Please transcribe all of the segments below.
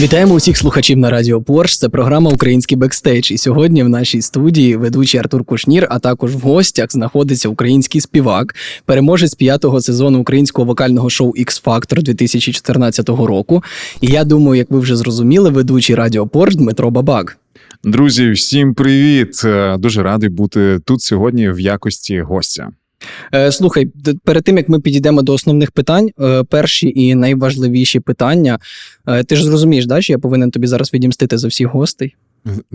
Вітаємо усіх слухачів на Радіо Порш. Це програма Український бекстейдж. І сьогодні в нашій студії ведучий Артур Кушнір, а також в гостях знаходиться український співак, переможець п'ятого сезону українського вокального шоу X Factor 2014 року. І я думаю, як ви вже зрозуміли, ведучий Радіо Порш Дмитро Бабак. Друзі, всім привіт! Е, Дуже радий бути тут сьогодні в якості гостя. Е, слухай, перед тим як ми підійдемо до основних питань, е, перші і найважливіші питання. Е, ти ж зрозумієш, да, що я повинен тобі зараз відімстити за всіх гостей,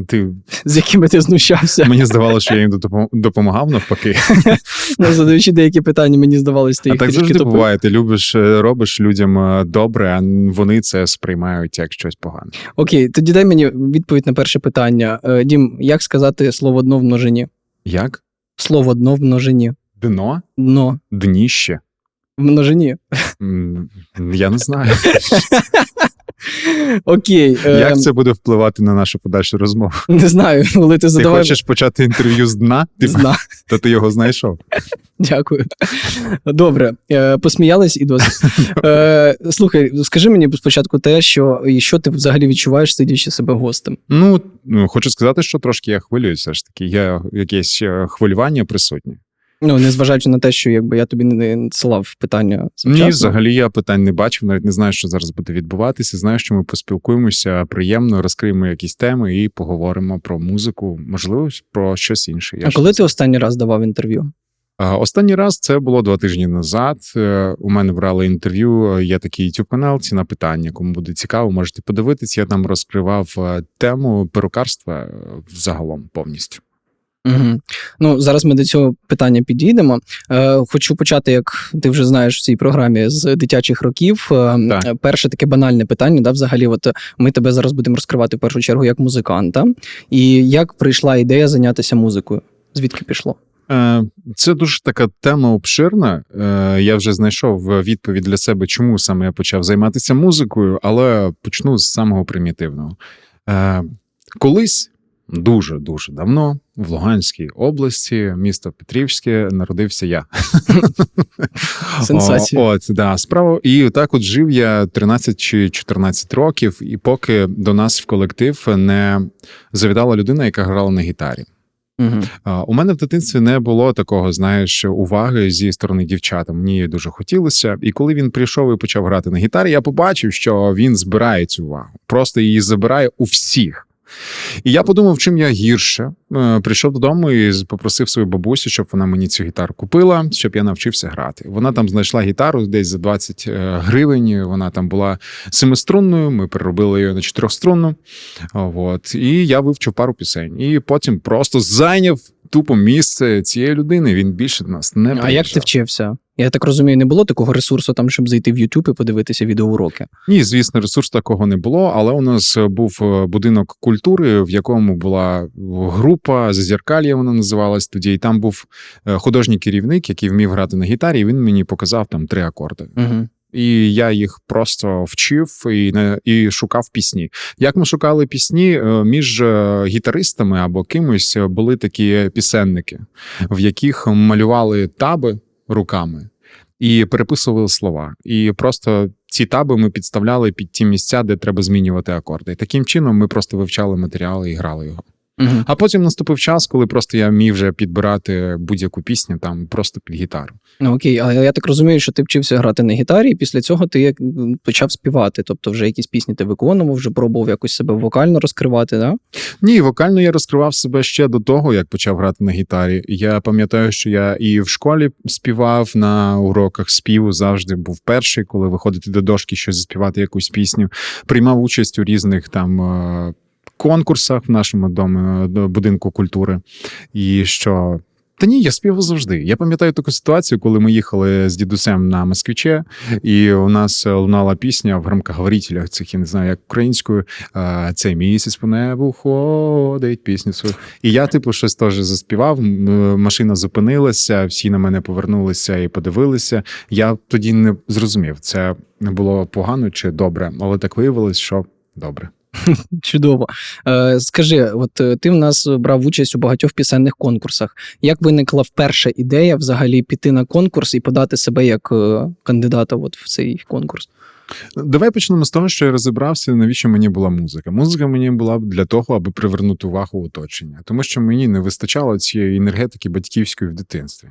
Ти з якими ти знущався. мені здавалося, що я їм допомагав навпаки. Ну, задаючи деякі питання, мені здавалося, ти А так завжди топив. буває. Ти любиш, робиш людям добре, а вони це сприймають як щось погане. Окей, тоді дай мені відповідь на перше питання. Дім, як сказати слово дно в множині? Як? Слово дно в множині. Дно? Дно Дніще? в множині. Я не знаю. Окей. Як це буде впливати на нашу подальшу розмову? Не знаю, коли ти Ти хочеш почати інтерв'ю з дна? Ти, Зна. то ти його знайшов. Дякую. Добре, е, посміялись і досить. Е, Слухай, скажи мені спочатку те, що і що ти взагалі відчуваєш, сидячи себе гостем. Ну, ну, хочу сказати, що трошки я хвилююся. ж таки. Є якесь е, хвилювання присутнє. Ну, незважаючи на те, що якби я тобі не надсилав питання Ні, взагалі я питань не бачив, навіть не знаю, що зараз буде відбуватися. Знаю, що ми поспілкуємося приємно, розкриємо якісь теми і поговоримо про музику, можливо, про щось інше. Я А коли ти останній раз давав інтерв'ю? Останній раз це було два тижні назад. Е, У мене брали інтерв'ю. Є такий youtube канал ціна питання. Кому буде цікаво, можете подивитися. Я там розкривав е, тему перукарства е, загалом повністю. Угу. Ну, зараз ми до цього питання підійдемо. Е, хочу почати, як ти вже знаєш в цій програмі з дитячих років. Е, Так. е, Перше таке банальне питання. Да, взагалі, от е, ми тебе зараз будемо розкривати в першу чергу як музиканта. І як прийшла ідея зайнятися музикою? Звідки пішло? Е, Це дуже така тема обширна. Е, Я вже знайшов відповідь для себе, чому саме я почав займатися музикою, але почну з самого примітивного. Е, Колись, дуже дуже давно, в Луганській області, місто Петрівське, народився я. Сенсація. От, да, справа. І так от жив я 13 чи 14 років, і поки до нас в колектив не завітала людина, яка грала на гітарі. Угу. У мене в дитинстві не було такого, знаєш, уваги зі сторони дівчат. Мені дуже хотілося. І коли він прийшов і почав грати на гітарі, я побачив, що він збирає цю увагу, просто її забирає у всіх. І я подумав, чим я гірше. Е, Прийшов додому і попросив свою бабусю, щоб вона мені цю гітару купила, щоб я навчився грати. Вона там знайшла гітару десь за 20 е, гривень. Вона там була семиструнною. Ми переробили її на чотирьохструнну. От. І я вивчив пару пісень. І потім просто зайняв тупо місце цієї людини. Він більше до нас не А як ти вчився? Я так розумію, не було такого ресурсу, там, щоб зайти в YouTube і подивитися відеоуроки. Ні, звісно, ресурс такого не було, але у нас був е, будинок культури, в якому була група Зазіркалья, вона називалась тоді. І там був е, художній керівник, який вмів грати на гітарі. і Він мені показав там три акорди. Угу. І я їх просто вчив і і шукав пісні. Як ми шукали пісні е, між е, гітаристами або кимось е, були такі пісенники, в яких малювали таби руками і переписували слова. І просто ці таби ми підставляли під ті місця, де треба змінювати акорди. І таким чином ми просто вивчали матеріали і грали його. Угу. А потім наступив час, коли просто я міг вже підбирати будь-яку пісню там просто під гітару. Ну окей, але я так розумію, що ти вчився грати на гітарі, і після цього ти як почав співати. Тобто, вже якісь пісні ти виконував, вже пробував якось себе вокально розкривати, да? Ні, вокально я розкривав себе ще до того, як почав грати на гітарі. Я пам'ятаю, що я і в школі співав на уроках співу завжди був перший, коли виходити до дошки, щось заспівати якусь пісню. Приймав участь у різних там. Конкурсах в нашому домі, е, будинку культури, і що та ні, я співав завжди. Я пам'ятаю таку ситуацію, коли ми їхали з дідусем на Москвиче, і у нас е, лунала пісня в громкоговорителях цих, я не знаю, як українською. е, Цей місяць по небу ходить пісню свою. І я, типу, щось теж заспівав. Машина зупинилася, всі на мене повернулися і подивилися. Я тоді не зрозумів, це було погано чи добре, але так виявилось, що добре. Чудово. Е, скажи, от е, ти в нас брав участь у багатьох пісенних конкурсах. Як виникла вперше ідея взагалі піти на конкурс і подати себе як е, кандидата от в цей конкурс? Давай почнемо з того, що я розібрався, навіщо мені була музика. Музика мені була для того, аби привернути увагу оточення, тому що мені не вистачало цієї енергетики батьківської в дитинстві.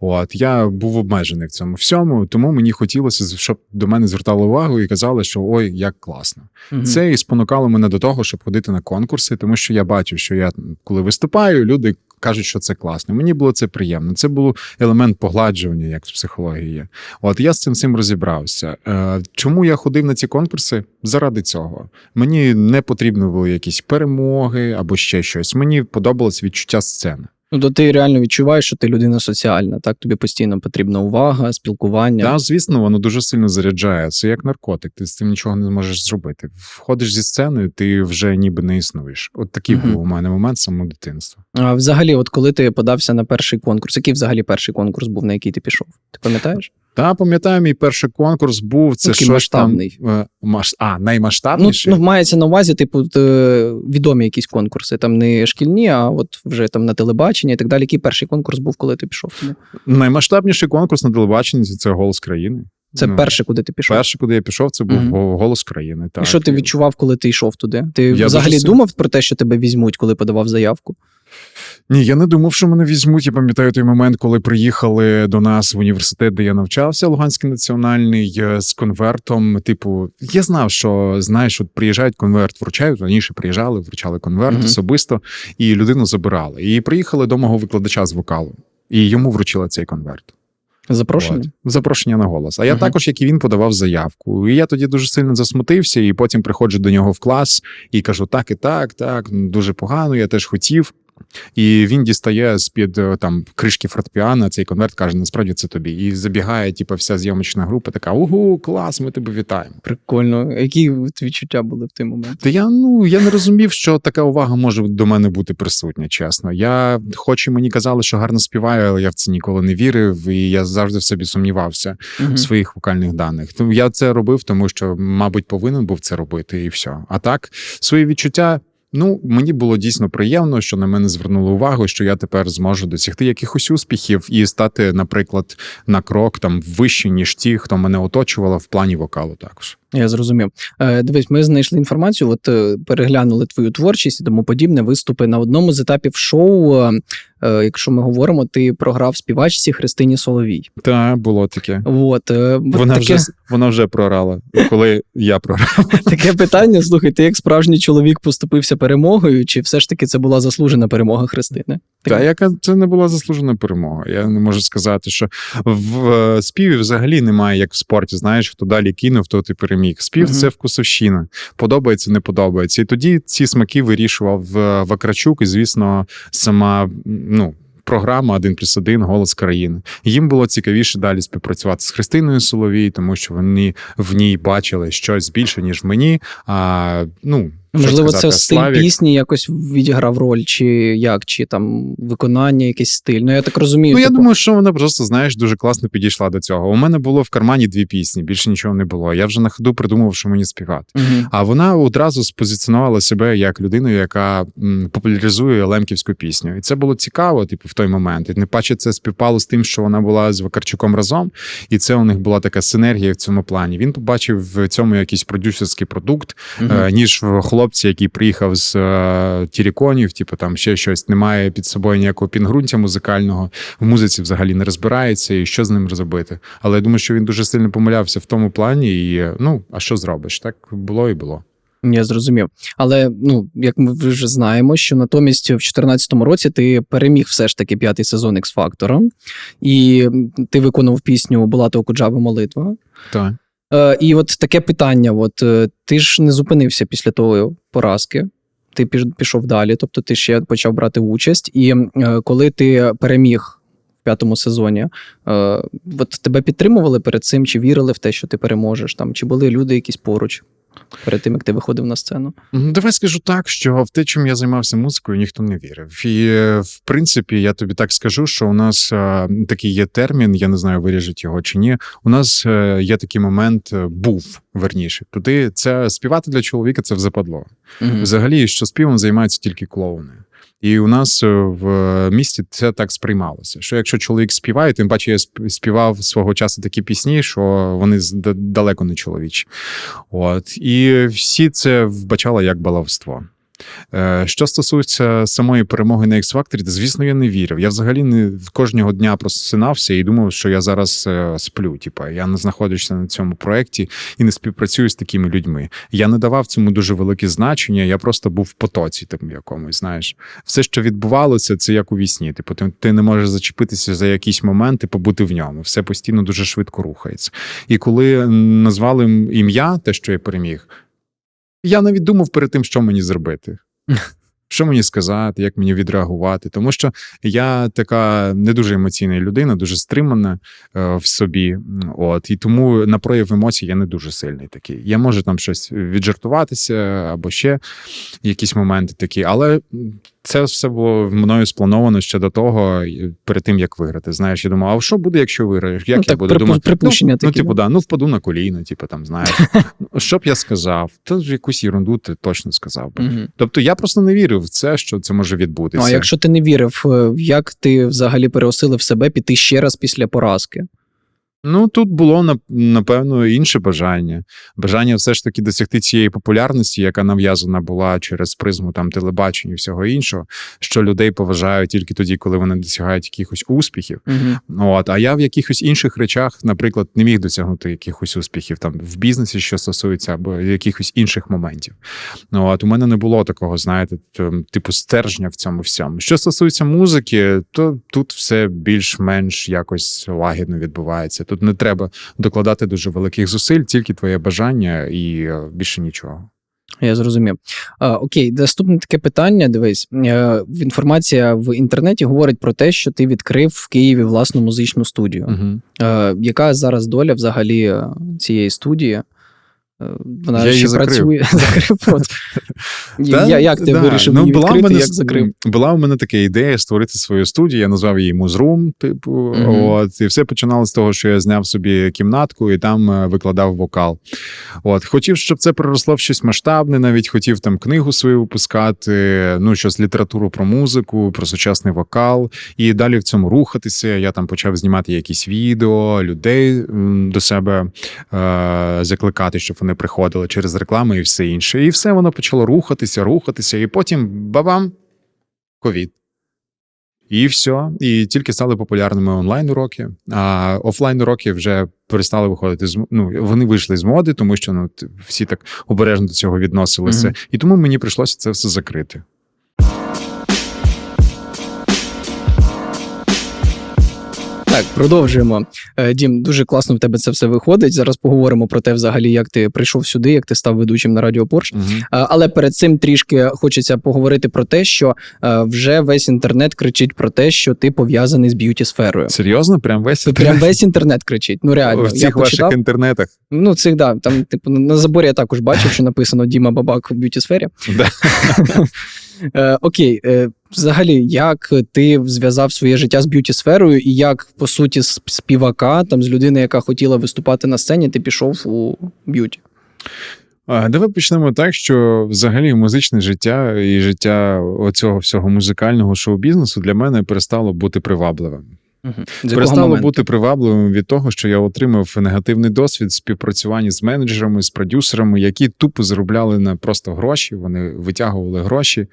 От я був обмежений в цьому всьому, тому мені хотілося, щоб до мене звертали увагу і казали, що ой, як класно. Мгм. Це і спонукало мене до того, щоб ходити на конкурси, тому що я бачив, що я коли виступаю, люди кажуть, що це класно. Мені було це приємно. Це був елемент погладжування, як в психології. От я з цим всім розібрався. Е, чому я ходив на ці конкурси? Заради цього. Мені не потрібно були якісь перемоги або ще щось. Мені подобалось відчуття сцени. Ну, то ти реально відчуваєш, що ти людина соціальна, так? Тобі постійно потрібна увага, спілкування. Так, звісно, воно дуже сильно заряджає. Це як наркотик. Ти з цим нічого не можеш зробити. Входиш зі сцени, ти вже ніби не існуєш. От такий Мгм. був у мене момент самого дитинства. А взагалі, от коли ти подався на перший конкурс, який взагалі перший конкурс був, на який ти пішов? Ти пам'ятаєш? Та пам'ятаю, мій перший конкурс був це Ну, такий щось масштабний. там е, маш... а Ну, наймасштабніший. ну, мається на увазі, типу, відомі якісь конкурси, там не шкільні, а от вже там на телебаченні і так далі. Який перший конкурс був, коли ти пішов? Наймасштабніший конкурс на телебаченні це голос країни. Це Ну, перший, куди ти пішов. Перший, куди я пішов, це був Мгм. голос країни. Так. І що ти відчував, коли ти йшов туди? Ти Я взагалі думав про те, що тебе візьмуть, коли подавав заявку? Ні, я не думав, що мене візьмуть. Я пам'ятаю той момент, коли приїхали до нас в університет, де я навчався, Луганський національний, е, з конвертом. Типу, я знав, що знаєш, от приїжджають конверт, вручають. Раніше приїжджали, вручали конверт Мгм. особисто, і людину забирали. І приїхали до мого викладача з вокалу, і йому вручили цей конверт. Запрошення? От. Запрошення на голос. А я Мгм. також, як і він, подавав заявку. І я тоді дуже сильно засмутився, і потім приходжу до нього в клас і кажу: так і так, так, дуже погано, я теж хотів. І він дістає з-під е, там кришки фортепіано цей конверт, каже: насправді це тобі. І забігає, типу, вся зйомочна група, така: угу, клас, ми тебе вітаємо. Прикольно. Які відчуття були в той момент? Та я ну я не розумів, що така увага може до мене бути присутня. Чесно, я хоч і мені казали, що гарно співаю, але я в це ніколи не вірив, і я завжди в собі сумнівався. Мгм. в своїх вокальних даних. Тому я це робив, тому що, мабуть, повинен був це робити, і все. А так, свої відчуття. Ну, мені було дійсно приємно, що на мене звернули увагу, що я тепер зможу досягти якихось успіхів і стати, наприклад, на крок там вище, ніж ті, хто мене оточувала в плані вокалу. Також Я зрозумів. Е, дивись, ми знайшли інформацію, от е, переглянули твою творчість і тому подібне виступи на одному з етапів шоу. е, якщо ми говоримо, ти програв співачці Христині Соловій. та було таке. От, е, Вона таке, вже вона вже прорала, коли я програв. таке питання. Слухай, ти як справжній чоловік поступився перемогою, чи все ж таки це була заслужена перемога Христини? Та яка це не була заслужена перемога. Я не можу сказати, що в співі взагалі немає, як в спорті. Знаєш, хто далі кинув, то ти переміг. Спів Мгм. це вкусовщина. Подобається, не подобається. І тоді ці смаки вирішував е, Вакрачук, і звісно, сама ну. Програма один плюс один голос країни. Їм було цікавіше далі співпрацювати з Христиною Соловій, тому що вони в ній бачили щось більше, ніж в мені. А ну Можливо, це стиль Славік- пісні якось відіграв роль, чи як, чи там виконання, якийсь стиль. Ну я так розумію. Ну, я типу, думаю, що вона просто, знаєш, дуже класно підійшла до цього. У мене було в кармані дві пісні, більше нічого не було. Я вже на ходу придумав, що мені співати. Мгм. А вона одразу спозиціонувала себе як людину, яка популяризує лемківську пісню. І це було цікаво, типу, в той момент. І не паче це співпало з тим, що вона була з Вакарчуком разом, і це у них була така синергія в цьому плані. Він побачив в цьому якийсь продюсерський продукт, е, ніж в хлопці, який приїхав з е, тіріконів, типу там ще щось, немає під собою ніякого пінгрунтя музикального, в музиці взагалі не розбирається, і що з ним зробити. Але я думаю, що він дуже сильно помилявся в тому плані, і ну, а що зробиш? Так було і було. Я зрозумів. Але ну, як ми вже знаємо, що натомість в 2014 році ти переміг все ж таки п'ятий сезон X Factor, і ти виконував пісню Булата Окуджави Молитва. Так. Е, і от таке питання: от е, ти ж не зупинився після тої поразки. Ти пішов далі, тобто ти ще почав брати участь. І е, коли ти переміг в п'ятому сезоні, е, от тебе підтримували перед цим, чи вірили в те, що ти переможеш там, чи були люди якісь поруч перед тим, як ти виходив на сцену? Давай скажу так, що в те, чим я займався музикою, ніхто не вірив. І е, в принципі, я тобі так скажу, що у нас е, такий є термін, я не знаю, виріжуть його чи ні. У нас е, є такий момент, був верніше. Туди це співати для чоловіка це в западло. Мгм. Взагалі, що співом займаються тільки клоуни. І у нас е, в місті це так сприймалося. Що якщо чоловік співає, тим паче я сп- співав свого часу такі пісні, що вони далеко не чоловічі. От і всі це вбачали як баловство. Е, Що стосується самої перемоги на X-Factor, звісно, я не вірив. Я взагалі не кожного дня просинався і думав, що я зараз е, сплю. Типа я не знаходжуся на цьому проєкті і не співпрацюю з такими людьми. Я не давав цьому дуже велике значення. Я просто був в потоці там якомусь. Знаєш, все, що відбувалося, це як у вісні. Типу, ти, ти не можеш зачепитися за якісь моменти, побути в ньому. Все постійно дуже швидко рухається. І коли назвали ім'я, те, що я переміг, я навіть думав перед тим, що мені зробити. Що мені сказати, як мені відреагувати? Тому що я така не дуже емоційна людина, дуже стримана е, в собі. От і тому на прояв емоцій я не дуже сильний такий. Я можу там щось віджартуватися або ще якісь моменти такі, але це все було мною сплановано ще до того, перед тим як виграти. Знаєш, я думав, а що буде, якщо виграєш? Як Ну, я так, буду припу- думати, припущення ну, ну, типу, да? да, ну впаду на коліна, типу там знаєш. Ну, Що б я сказав? Та ж якусь ерунду ти точно сказав би. Тобто я просто не вірив в це, що це може відбутися. Ну, а якщо ти не вірив, е, як ти взагалі переосилив себе піти ще раз після поразки? Ну тут було напевно інше бажання. Бажання все ж таки досягти цієї популярності, яка нав'язана була через призму там телебачення і всього іншого, що людей поважають тільки тоді, коли вони досягають якихось успіхів. Угу. От, а я в якихось інших речах, наприклад, не міг досягнути якихось успіхів там в бізнесі, що стосується, або якихось інших моментів. От у мене не було такого, знаєте, типу стержня в цьому всьому. Що стосується музики, то тут все більш-менш якось лагідно відбувається. Тут не треба докладати дуже великих зусиль, тільки твоє бажання і е, більше нічого. Я зрозумів. А, окей, наступне таке питання. Дивись, е, інформація в інтернеті говорить про те, що ти відкрив в Києві власну музичну студію. Угу. Яка зараз доля взагалі цієї студії? Вона Я ще працює. як ти вирішив ну, її була відкрити, як закрив? Була у мене така ідея створити свою студію. Я назвав її Музрум. Типу, от, і все починалося з того, що я зняв собі кімнатку і там е, викладав вокал. От, хотів, щоб це переросло в щось масштабне, навіть хотів там книгу свою випускати, ну щось літературу про музику, про сучасний вокал, і далі в цьому рухатися. Я там почав знімати якісь відео, людей до себе е, закликати, щоб вони приходили через рекламу і все інше. І все воно почало рухатися, рухатися, і потім бабам ковід. І все. І тільки стали популярними онлайн уроки. А офлайн уроки вже перестали виходити з ну, вони вийшли з моди, тому що ну всі так обережно до цього відносилися. Мгм. І тому мені прийшлося це все закрити. Так, продовжуємо. Е, Дім, дуже класно в тебе це все виходить. Зараз поговоримо про те, взагалі, як ти прийшов сюди, як ти став ведучим на Радіо Порш. Угу. Але перед цим трішки хочеться поговорити про те, що е, вже весь інтернет кричить про те, що ти пов'язаний з б'юті сферою. Серйозно, прям весь Прям весь інтернет кричить. Ну реально, в я цих почитав. ваших інтернетах. Ну, цих да, там, типу, на заборі я також бачив, що написано Діма Бабак в б'юті сфері. Е, окей, е, взагалі, як ти зв'язав своє життя з б'юті сферою, і як, по суті, з співака, там з людини, яка хотіла виступати на сцені, ти пішов у б'юті? Давай почнемо так, що взагалі музичне життя і життя оцього всього музикального шоу-бізнесу для мене перестало бути привабливим. Угу. Перестало моменту? бути привабливим від того, що я отримав негативний досвід співпрацювання з менеджерами, з продюсерами, які тупо заробляли на просто гроші. Вони витягували гроші.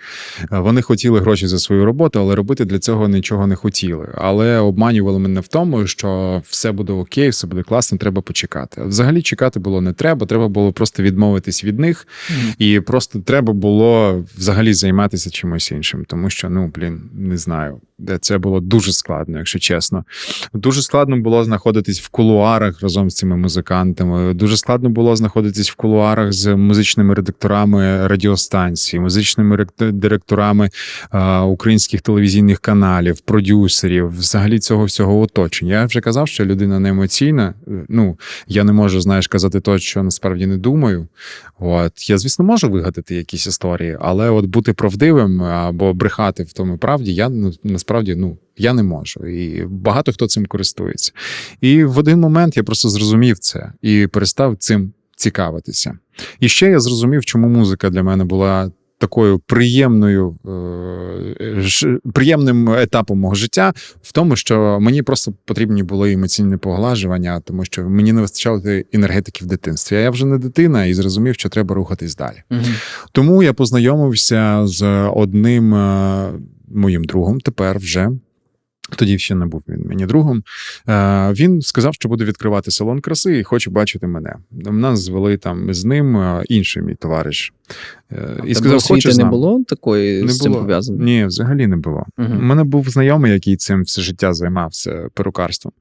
Е, Вони хотіли гроші за свою роботу, але робити для цього нічого не хотіли. Але обманювали мене в тому, що все буде окей, все буде класно, треба почекати. Взагалі чекати було не треба. Треба було просто відмовитись від них. Мгм. І просто треба було взагалі займатися чимось іншим, тому що, ну блін, не знаю, де це було дуже складно, якщо чесно. Дуже складно було знаходитись в кулуарах разом з цими музикантами. Дуже складно було знаходитись в кулуарах з музичними редакторами радіостанцій, музичними рек- директорами е, українських телевізійних каналів, продюсерів, взагалі цього всього оточення. Я вже казав, що людина не емоційна. Е, Ну я не можу, знаєш, казати то, що насправді не думаю. От я, звісно, можу вигадати якісь історії, але от бути правдивим або брехати в тому правді, я ну насправді ну я не можу. І багато хто цим користується. І в один момент я просто зрозумів це і перестав цим цікавитися. І ще я зрозумів, чому музика для мене була такою приємною е, приємним етапом мого життя в тому, що мені просто потрібні були емоційні поглажування, тому що мені не вистачало енергетики в дитинстві. А я вже не дитина і зрозумів, що треба рухатись далі. Угу. Тому я познайомився з одним е, моїм другом, тепер вже. Тоді ще не був він мені другом. Е, Він сказав, що буде відкривати салон краси і хоче бачити мене. Нас звели там з ним е, інший мій товариш. Е, І сказав, хоче не було такої Не з цим було. пов'язано? Ні, взагалі не було. У Угу. мене був знайомий, який цим все життя займався перукарством.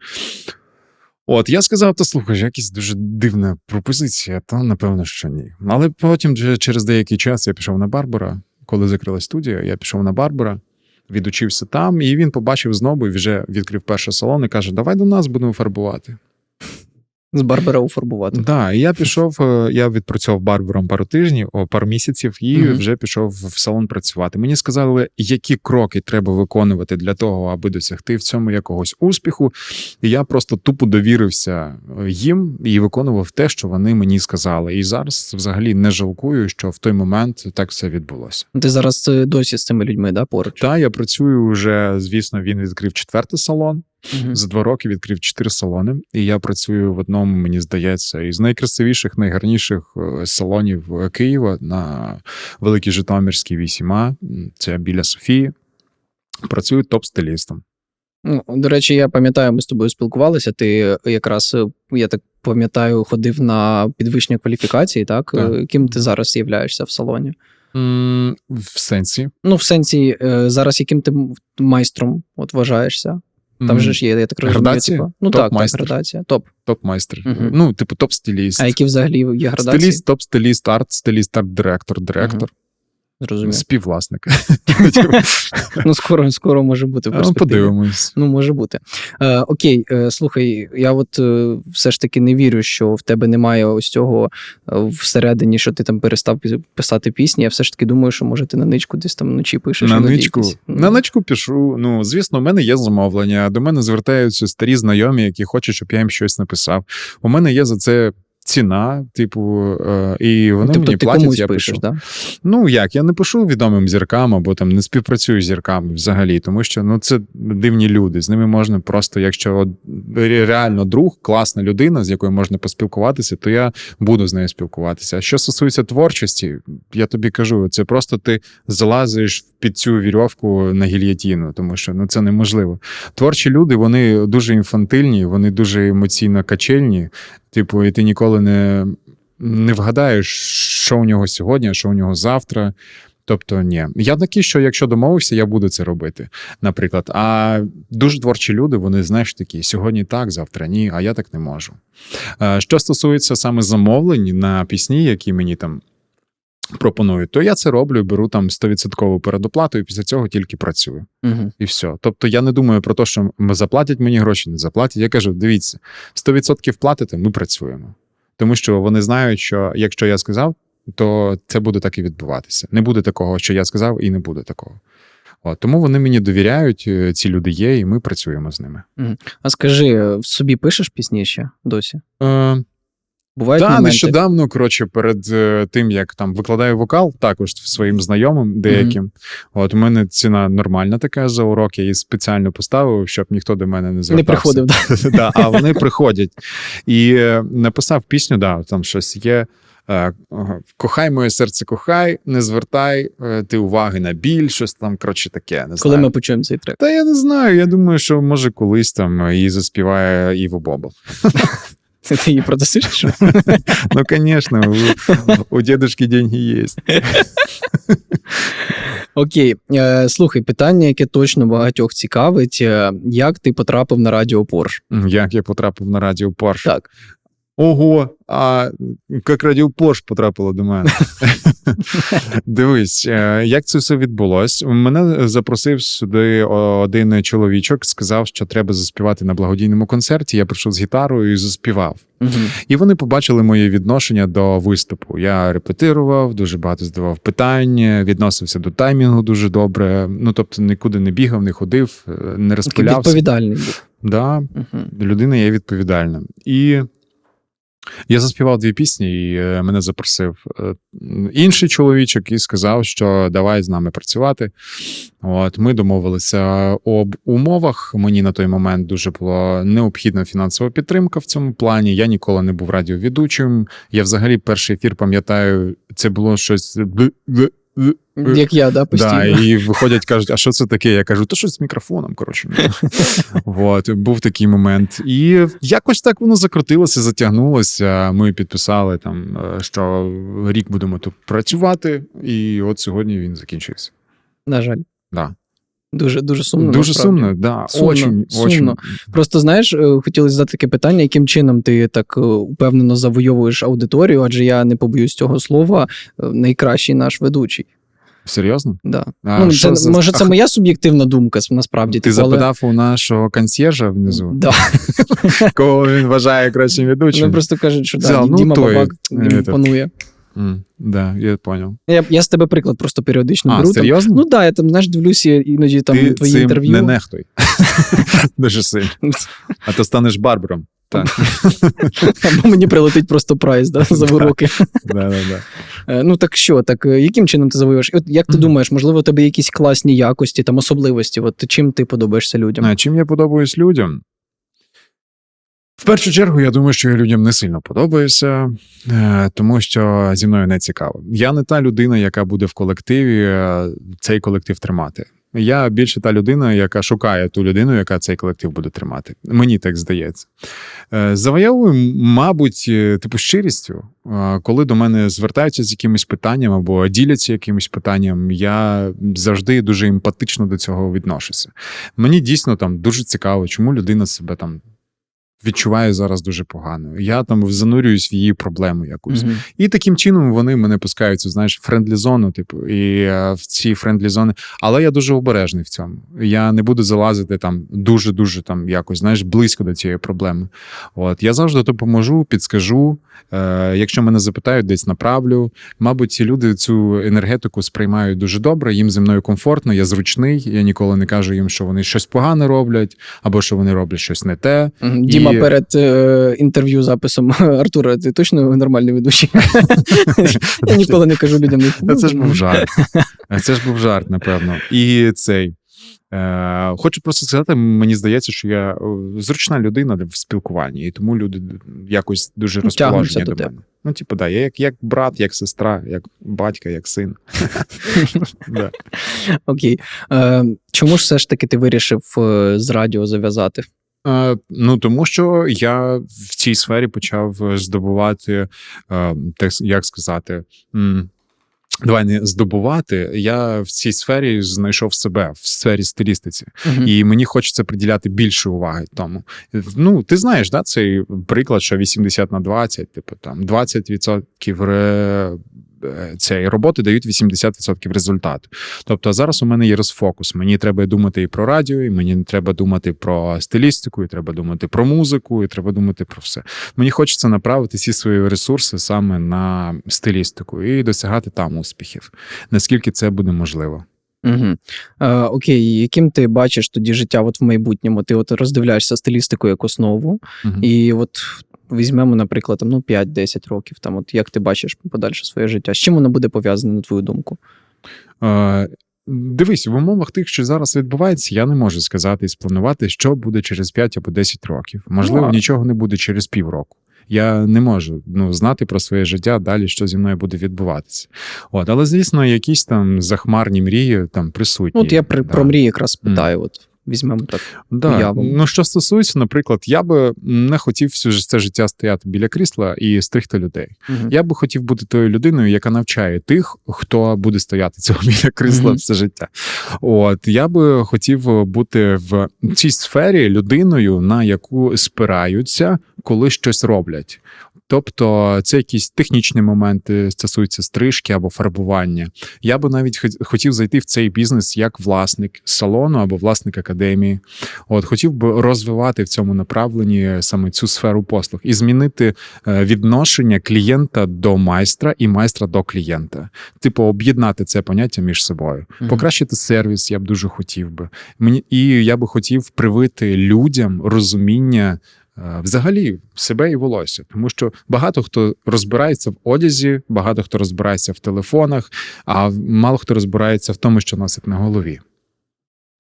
От, я сказав: та слухай, якась дуже дивна пропозиція, та напевно, що ні. Але потім, через деякий час, я пішов на Барбара. Коли закрилась студія, я пішов на Барбара, відучився там, і він побачив знову і вже відкрив перший салон і каже: Давай до нас будемо фарбувати. З Барбара уфарбувати. Да, і я пішов, е, я відпрацював барбером пару тижнів, о, пару місяців, і Мгм. вже пішов в салон працювати. Мені сказали, які кроки треба виконувати для того, аби досягти в цьому якогось успіху. І я просто тупо довірився е, їм і виконував те, що вони мені сказали. І зараз взагалі не жалкую, що в той момент так все відбулося. Ти зараз е, досі з цими людьми, да, поруч? Та я працюю вже, звісно, він відкрив четвертий салон. Мгм. За два роки відкрив чотири салони, і я працюю в одному, мені здається, із найкрасивіших, найгарніших е, салонів е, Києва на Великій Житомирській 8А. Це біля Софії. Працюю топ-стилістом. Ну, до речі, я пам'ятаю, ми з тобою спілкувалися. Ти якраз, е, я так пам'ятаю, ходив на підвищення кваліфікації, так? Так. Ким ти зараз являєшся в салоні? В сенсі. Ну, в сенсі, зараз яким ти майстром от вважаєшся? Там М, же ж є, я так розумію, Градація? типу. Ну топ так, Топ-майстер. градація. Топ. Топ-майстер. Мгм. Ну, типу, топ-стиліст. А які взагалі є градації? Стиліст, топ-стиліст, арт-стиліст, арт-директор, директор, Зрозумів. співвласник. Ну, скоро, скоро може бути в Ну. Подивимось. Ну, може бути. Е, окей, е, слухай, я от е, все ж таки не вірю, що в тебе немає ось цього е, всередині, що ти там перестав писати пісні. Я все ж таки думаю, що може ти на ничку десь там вночі пишеш. На ничку. На ничку пишу. Ну, звісно, у мене є замовлення. До мене звертаються старі знайомі, які хочуть, щоб я їм щось написав. У мене є за це. Ціна, типу, е, і вони тобто мені ти платять, комусь я пишеш, пишу. да? Ну як, я не пишу відомим зіркам або там не співпрацюю з зірками взагалі, тому що ну це дивні люди. З ними можна просто, якщо от реально друг, класна людина, з якою можна поспілкуватися, то я буду з нею спілкуватися. А що стосується творчості, я тобі кажу, це просто ти залазиш під цю вірьовку на гільятіну, тому що ну це неможливо. Творчі люди, вони дуже інфантильні, вони дуже емоційно качельні. Типу, і ти ніколи не, не вгадаєш, що у нього сьогодні, що у нього завтра. Тобто, ні. Я такий, що якщо домовився, я буду це робити, наприклад. А дуже творчі люди, вони знаєш такі, сьогодні так, завтра ні, а я так не можу. Е, Що стосується саме замовлень на пісні, які мені там пропонують, то я це роблю, беру там 100% передоплату, і після цього тільки працюю. Угу. І все. Тобто я не думаю про те, що заплатять мені гроші, не заплатять. Я кажу: дивіться, 100% платите, ми працюємо. Тому що вони знають, що якщо я сказав, то це буде так і відбуватися. Не буде такого, що я сказав, і не буде такого. От, тому вони мені довіряють, е, ці люди є, і ми працюємо з ними. А скажи, е, в собі пишеш пісні ще досі? Е, Бувають та, моменти? нещодавно, коротше, перед е, тим, як там викладаю вокал, також своїм знайомим деяким. От у мене ціна нормальна така за урок, я її спеціально поставив, щоб ніхто до мене не звертався. Не приходив, да? да, а вони приходять. І е, написав пісню, да, там щось є. е, Кохай моє серце, кохай, не звертай е, ти уваги на біль, щось там, коротше, таке. Не Коли знаю. ми почуємо цей трек? Та я не знаю. Я думаю, що може колись там її заспіває Іво Бобол. Ти ее продасиш? Ну, конечно, у, дедушки деньги є. Окей, е, слухай, питання, яке точно багатьох цікавить: е, як ти потрапив на радіо Порш? Як я потрапив на радіо Порш? Так. Ого, а як радіо Порш потрапило до мене. Дивись, е, як це все відбулось. Мене запросив сюди один чоловічок, сказав, що треба заспівати на благодійному концерті. Я прийшов з гітарою і заспівав. Угу. І вони побачили моє відношення до виступу. Я репетирував, дуже багато здавав питань, відносився до таймінгу дуже добре. Ну тобто нікуди не бігав, не ходив, е, не розпилявся. Відповідальний. Да, Угу. людина є відповідальна. І Я заспівав дві пісні, і е, мене запросив е, інший чоловічок і сказав, що давай з нами працювати. От ми домовилися об умовах. Мені на той момент дуже була необхідна фінансова підтримка в цьому плані. Я ніколи не був радіоведучим. Я взагалі перший ефір пам'ятаю, це було щось. Як я, да, постійно. Да, і виходять, кажуть, а що це таке? Я кажу, то щось з мікрофоном. Коротше. вот, був такий момент. І якось так воно закрутилося, затягнулося. Ми підписали там, е, що рік будемо тут працювати, і от сьогодні він закінчився. На жаль. Да. Дуже дуже сумно. Дуже насправді. сумно, да. Сумно, очень, сумно. очень. Просто знаєш, е, хотілося задати таке питання, яким чином ти так е, упевнено завойовуєш аудиторію, адже я не побоюсь цього слова, е, найкращий наш ведучий. Серйозно? Да. А ну, що це, за- може, це моя суб'єктивна думка насправді. Ти типу, але- запитав у нашого консьєржа внизу, Да. кого він вважає кращим ведучим. Ну, просто кажуть, що да, ну, Діма той, Бабак е, этот. панує. М, да, я понял. Я, я з тебе приклад просто періодично А, беру. Серйозно? ну да, я там знаєш, дивлюся іноді там Ти твої цим інтерв'ю. не нехтуй. Дуже сильно. А то станеш барбером. Так. Або мені прилетить просто прайс да, за уроки. Да, да, да. Е, Ну так що, так е, яким чином ти завоюєш? От як ти думаєш, можливо, у тебе якісь класні якості, там особливості? От чим ти подобаєшся людям? А чим я подобаюсь людям? В першу чергу, я думаю, що я людям не сильно подобаюся, е, тому що зі мною не цікаво. Я не та людина, яка буде в колективі цей колектив тримати. Я більше та людина, яка шукає ту людину, яка цей колектив буде тримати. Мені так здається. Завоявую, Завоюю, мабуть, е, типу щирістю. Е, Коли до мене звертаються з якимось питанням або діляться якимось питанням, я завжди дуже емпатично до цього відношуся. Мені дійсно там дуже цікаво, чому людина себе там відчуває зараз дуже погано. Я там занурююсь в її проблему якусь. Мгм. І таким чином вони мене пускають, у, знаєш, френдлі зону, типу, і е, в ці френдлі зони. Але я дуже обережний в цьому. Я не буду залазити там дуже-дуже там якось, знаєш, близько до цієї проблеми. От я завжди допоможу, підскажу. Е, якщо мене запитають, десь направлю. Мабуть, ці люди цю енергетику сприймають дуже добре. Їм зі мною комфортно, я зручний. Я ніколи не кажу їм, що вони щось погане роблять, або що вони роблять щось не те. Діма І- перед е, інтерв'ю записом Артура, ти точно нормальний ведучий? Я ніколи не кажу людям. Це ж був жарт. Це ж був жарт, напевно. І цей. Е, хочу просто сказати, мені здається, що я е, зручна людина в спілкуванні, і тому люди якось дуже Ну, розположені до тебе. мене. Ну, типу, да, я як, як брат, як сестра, як батька, як син. Окей. Е, чому ж все ж таки ти вирішив з радіо зав'язати? Е, Ну, тому що я в цій сфері почав здобувати, е, як сказати. Давай не здобувати. Я в цій сфері знайшов себе в сфері стилістиці, Мгм. і мені хочеться приділяти більше уваги тому. Ну, ти знаєш, да, цей приклад, що 80 на 20, типу там 20% ре... е, цієї роботи дають 80% результату. Тобто зараз у мене є розфокус. Мені треба думати і про радіо, і мені треба думати про стилістику, і треба думати про музику, і треба думати про все. Мені хочеться направити всі свої ресурси саме на стилістику і досягати там успіхів, наскільки це буде можливо. Угу. Е, окей, яким ти бачиш тоді життя от в майбутньому? Ти от роздивляєшся стилістику як основу, Мгм. і от візьмемо, наприклад, там, ну, 5-10 років. Там, от як ти бачиш подальше своє життя? З чим воно буде пов'язане, на твою думку? Е, Дивись, в умовах тих, що зараз відбувається, я не можу сказати і спланувати, що буде через 5 або 10 років. Можливо, Ну, нічого не буде через півроку. Я не можу ну, знати про своє життя далі, що зі мною буде відбуватися. От, але звісно, якісь там захмарні мрії там присутні. Ну, от я при, да. про мрії якраз питаю. От візьмемо так. Да. уявимо. Ну, що стосується, наприклад, я би не хотів всю ж- це життя стояти біля крісла і стригти людей. Мгм. Я би хотів бути тою людиною, яка навчає тих, хто буде стояти цього біля крісла Мгм. все життя. От я би хотів бути в цій сфері людиною, на яку спираються, коли щось роблять. Тобто це якісь технічні моменти стосуються стрижки або фарбування. Я би навіть хот- хотів зайти в цей бізнес як власник салону або власник академії. От хотів би розвивати в цьому направленні саме цю сферу послуг і змінити е, відношення клієнта до майстра і майстра до клієнта. Типу, об'єднати це поняття між собою, Мгм. покращити сервіс. Я б дуже хотів би. Мені і я би хотів привити людям розуміння взагалі себе і волосся. Тому що багато хто розбирається в одязі, багато хто розбирається в телефонах, а мало хто розбирається в тому, що носить на голові.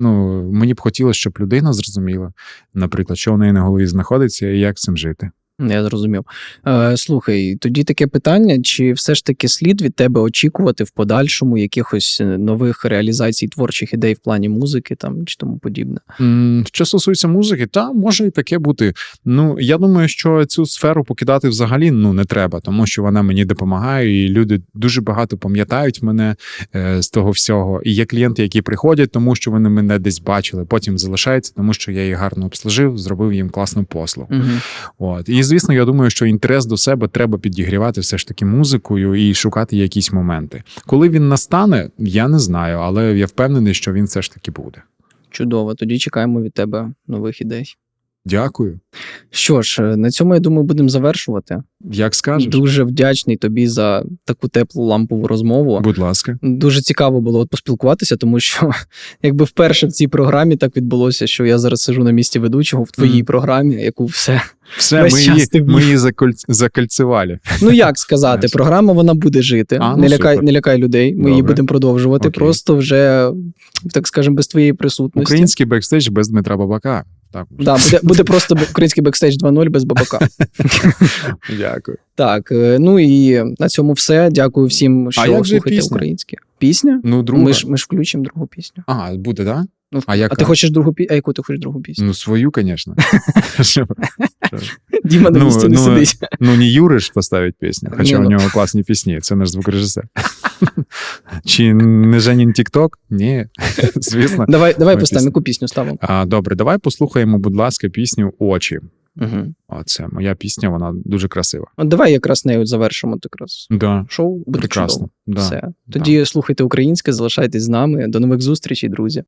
Ну, мені б хотілося, щоб людина зрозуміла, наприклад, що в неї на голові знаходиться і як цим жити. Я зрозумів. Е, слухай, тоді таке питання: чи все ж таки слід від тебе очікувати в подальшому якихось е, нових реалізацій творчих ідей в плані музики там чи тому подібне? Що стосується музики, та може і таке бути. Ну я думаю, що цю сферу покидати взагалі ну не треба, тому що вона мені допомагає, і люди дуже багато пам'ятають мене е, з того всього. І є клієнти, які приходять, тому що вони мене десь бачили, потім залишаються, тому що я їх гарно обслужив, зробив їм класну послугу. Угу. От і звісно, я думаю, що інтерес до себе треба підігрівати все ж таки музикою і шукати якісь моменти. Коли він настане, я не знаю, але я впевнений, що він все ж таки буде. Чудово. Тоді чекаємо від тебе нових ідей. Дякую. Що ж, е, на цьому я думаю, будемо завершувати. Як скажеш, Дуже вдячний тобі за таку теплу лампову розмову. будь ласка. Дуже цікаво було поспілкуватися, тому що якби вперше в цій програмі так відбулося, що я зараз сижу на місці ведучого в твоїй Мгм. програмі, яку все. Все, ми її, ми її заколь- закольцювали. Ну як сказати, програма вона буде жити. А, ну, не лякай, супер. не лякай людей. Ми її будемо продовжувати. Окей. Просто вже так скажемо, без твоєї присутності. Український бекстейдж без Дмитра Бабака. Так, Да, буде, буде просто український бекстейдж 2.0 без бабака. дякую. Так, е, ну і на цьому все. Дякую всім, що слухаєте українське. Пісня? Ну, друга. Ми ж, ми ж включимо другу пісню. А, буде, да? Ну, А яка? а ти хочеш другу пісню? А яку ти хочеш другу пісню? Ну, свою, звісно. Діма на ну, місці не ну, сидить. Ну, не Юриш поставить пісню, хоча у ну. нього класні пісні, це наш звукорежисер. Чи не Женін Тікток? Ні, звісно. Давай, давай поставимо, яку пісню ставимо. А, добре, давай послухаємо, будь ласка, пісню Очі. Угу. Оце моя пісня, вона дуже красива. От давай якраз нею завершимо якраз Да, шоу. Буде прекрасно. чудово. Да. Все. Тоді слухайте українське, залишайтесь з нами. До нових зустрічей, друзі.